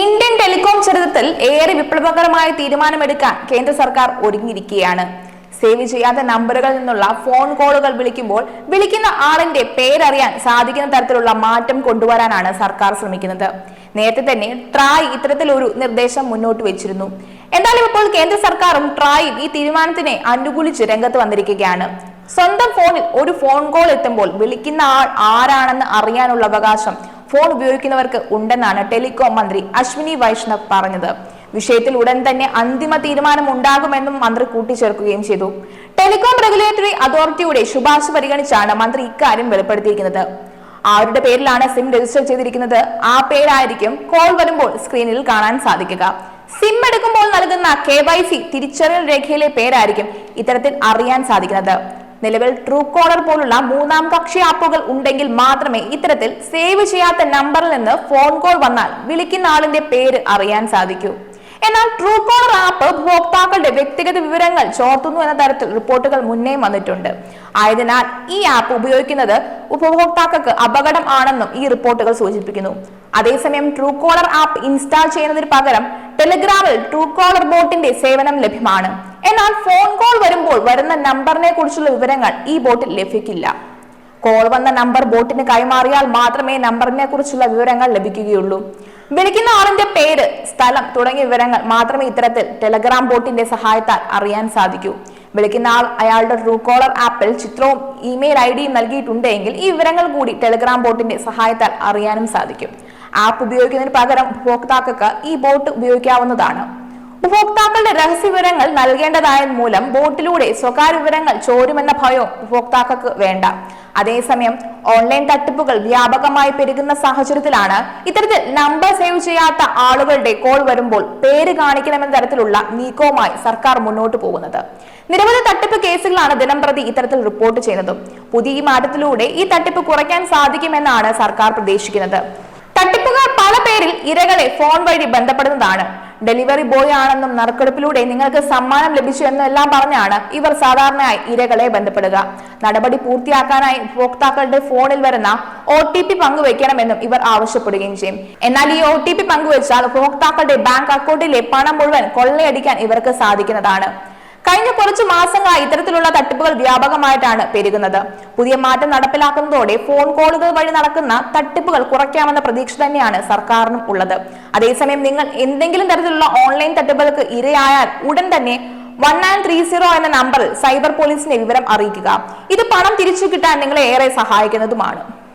Indian telecom ചരിത്രത്തിൽ ഏറെ വിപ്ലവകരമായ തീരുമാനമെടുക്കാൻ കേന്ദ്ര സർക്കാർ ഒരുങ്ങിയിരിക്കുകയാണ്. സേവ് ചെയ്യാത്ത നമ്പറുകളിൽ നിന്നുള്ള ഫോൺ കോളുകൾ വിളിക്കുമ്പോൾ വിളിക്കുന്ന ആളിന്റെ പേരറിയാൻ സാധിക്കുന്ന തരത്തിലുള്ള മാറ്റം കൊണ്ടുവരാനാണ് സർക്കാർ ശ്രമിക്കുന്നത്. നേരത്തെ തന്നെ ട്രായ് ഇത്തരത്തിലൊരു നിർദ്ദേശം മുന്നോട്ട് വെച്ചിരുന്നു. എന്നാലും ഇപ്പോൾ കേന്ദ്ര സർക്കാരും ട്രായും ഈ തീരുമാനത്തിനെ അനുകൂലിച്ച് രംഗത്ത് വന്നിരിക്കുകയാണ്. സ്വന്തം ഫോണിൽ ഒരു ഫോൺ കോൾ എത്തുമ്പോൾ വിളിക്കുന്ന ആൾ ആരാണെന്ന് അറിയാനുള്ള അവകാശം ഫോൺ ഉപയോഗിക്കുന്നവർക്ക് ഉണ്ടെന്നാണ് ടെലികോം മന്ത്രി അശ്വിനി വൈഷ്ണവ് പറഞ്ഞത്. വിഷയത്തിൽ ഉടൻ തന്നെ അന്തിമ തീരുമാനം ഉണ്ടാകുമെന്നും മന്ത്രി കൂട്ടിച്ചേർക്കുകയും ചെയ്തു. ടെലികോം റെഗുലേറ്ററി അതോറിറ്റിയുടെ ശുപാർശ പരിഗണിച്ചാണ് മന്ത്രി ഇക്കാര്യം വെളിപ്പെടുത്തിയിരിക്കുന്നത്. ആരുടെ പേരിലാണ് സിം രജിസ്റ്റർ ചെയ്തിരിക്കുന്നത്? ആ പേരായിരിക്കും കോൾ വരുമ്പോൾ സ്ക്രീനിൽ കാണാൻ സാധിക്കുക. സിം എടുക്കുമ്പോൾ നൽകുന്ന കെ തിരിച്ചറിയൽ രേഖയിലെ പേരായിരിക്കും ഇത്തരത്തിൽ അറിയാൻ സാധിക്കുന്നത്. നിലവിൽ ട്രൂ കോളർ പോലുള്ള മൂന്നാം കക്ഷി ആപ്പുകൾ ഉണ്ടെങ്കിൽ മാത്രമേ ഇത്തരത്തിൽ സേവ് ചെയ്യാത്ത നമ്പറിൽ നിന്ന് ഫോൺ കോൾ വന്നാൽ വിളിക്കുന്ന ആളിന്റെ പേര് അറിയാൻ സാധിക്കൂ. എന്നാൽ ട്രൂ കോളർ ആപ്പ് ഉപഭോക്താക്കളുടെ വ്യക്തിഗത വിവരങ്ങൾ ചോർത്തുന്നു എന്ന തരത്തിൽ റിപ്പോർട്ടുകൾ മുന്നേ വന്നിട്ടുണ്ട്. ആയതിനാൽ ഈ ആപ്പ് ഉപയോഗിക്കുന്നത് ഉപഭോക്താക്കൾക്ക് അപകടം ആണെന്നും ഈ റിപ്പോർട്ടുകൾ സൂചിപ്പിക്കുന്നു. അതേസമയം ട്രൂ കോളർ ആപ്പ് ഇൻസ്റ്റാൾ ചെയ്യുന്നതിന് പകരം ടെലിഗ്രാമിൽ ട്രൂ കോളർ ബോട്ടിന്റെ സേവനം ലഭ്യമാണ്. എന്നാൽ ഫോൺ കോൾ വരുമ്പോൾ വരുന്ന നമ്പറിനെ കുറിച്ചുള്ള വിവരങ്ങൾ ഈ ബോട്ടിൽ ലഭിക്കില്ല. കോൾ വന്ന നമ്പർ ബോട്ടിന് കൈമാറിയാൽ മാത്രമേ നമ്പറിനെ കുറിച്ചുള്ള വിവരങ്ങൾ ലഭിക്കുകയുള്ളൂ. വിളിക്കുന്ന ആളിന്റെ പേര് സ്ഥലം തുടങ്ങിയ വിവരങ്ങൾ മാത്രമേ ഇത്തരത്തിൽ ടെലഗ്രാം ബോട്ടിന്റെ സഹായത്താൽ അറിയാൻ സാധിക്കൂ. വിളിക്കുന്ന ആൾ അയാളുടെ ട്രൂ കോളർ ആപ്പിൽ ചിത്രവും ഇമെയിൽ ഐ ഡിയും നൽകിയിട്ടുണ്ടെങ്കിൽ ഈ വിവരങ്ങൾ കൂടി ടെലഗ്രാം ബോട്ടിന്റെ സഹായത്താൽ അറിയാനും സാധിക്കും. ആപ്പ് ഉപയോഗിക്കുന്നതിന് പകരം ഉപഭോക്താക്കൾക്ക് ഈ ബോട്ട് ഉപയോഗിക്കാവുന്നതാണ്. ഉപഭോക്താക്കളുടെ രഹസ്യ വിവരങ്ങൾ നൽകേണ്ടതായ മൂലം ബോട്ടിലൂടെ സ്വകാര്യ വിവരങ്ങൾ ചോരുമെന്ന ഭയവും ഉപഭോക്താക്കൾക്ക് വേണ്ട. അതേസമയം ഓൺലൈൻ തട്ടിപ്പുകൾ വ്യാപകമായി പെരുകുന്ന സാഹചര്യത്തിലാണ് ഇത്തരത്തിൽ നമ്പർ സേവ് ചെയ്യാത്ത ആളുകളുടെ കോൾ വരുമ്പോൾ പേര് കാണിക്കണമെന്ന തരത്തിലുള്ള നീക്കവുമായി സർക്കാർ മുന്നോട്ട് പോകുന്നത്. നിരവധി തട്ടിപ്പ് കേസുകളാണ് ദിനംപ്രതി ഇത്തരത്തിൽ റിപ്പോർട്ട് ചെയ്യുന്നതും. പുതിയ മാറ്റത്തിലൂടെ ഈ തട്ടിപ്പ് കുറയ്ക്കാൻ സാധിക്കുമെന്നാണ് സർക്കാർ പ്രതീക്ഷിക്കുന്നത്. തട്ടിപ്പുകാർ പല പേരിൽ ഇരകളെ ഫോൺ വഴി ബന്ധപ്പെടുന്നതാണ്. ഡെലിവറി ബോയ് ആണെന്നും നറുക്കെടുപ്പിലൂടെ നിങ്ങൾക്ക് സമ്മാനം ലഭിച്ചു എന്നും എല്ലാം പറഞ്ഞാണ് ഇവർ സാധാരണയായി ഇരകളെ ബന്ധപ്പെടുക. നടപടി പൂർത്തിയാക്കാനായി ഉപഭോക്താക്കളുടെ ഫോണിൽ വരുന്ന ഒ ടി പി പങ്കുവെക്കണമെന്നും ഇവർ ആവശ്യപ്പെടുകയും ചെയ്യും. എന്നാൽ ഈ ഒ ടി പി പങ്കുവെച്ചാൽ ഉപഭോക്താക്കളുടെ ബാങ്ക് അക്കൗണ്ടിലെ പണം മുഴുവൻ കൊള്ളയടിക്കാൻ ഇവർക്ക് സാധിക്കുന്നതാണ്. കഴിഞ്ഞ കുറച്ച് മാസങ്ങളായി ഇത്തരത്തിലുള്ള തട്ടിപ്പുകൾ വ്യാപകമായിട്ടാണ് പെരുകുന്നത്. പുതിയ മാറ്റം നടപ്പിലാക്കുന്നതോടെ ഫോൺ കോളുകൾ വഴി നടക്കുന്ന തട്ടിപ്പുകൾ കുറയ്ക്കാമെന്ന പ്രതീക്ഷ തന്നെയാണ് സർക്കാരിനും ഉള്ളത്. അതേസമയം നിങ്ങൾ എന്തെങ്കിലും തരത്തിലുള്ള ഓൺലൈൻ തട്ടിപ്പുകൾക്ക് ഇരയായാൽ ഉടൻ തന്നെ വൺ നയൻ ത്രീ സീറോ എന്ന നമ്പറിൽ സൈബർ പോലീസിനെ വിവരം അറിയിക്കുക. ഇത് പണം തിരിച്ചു കിട്ടാൻ നിങ്ങളെ ഏറെ സഹായിക്കുന്നതുമാണ്.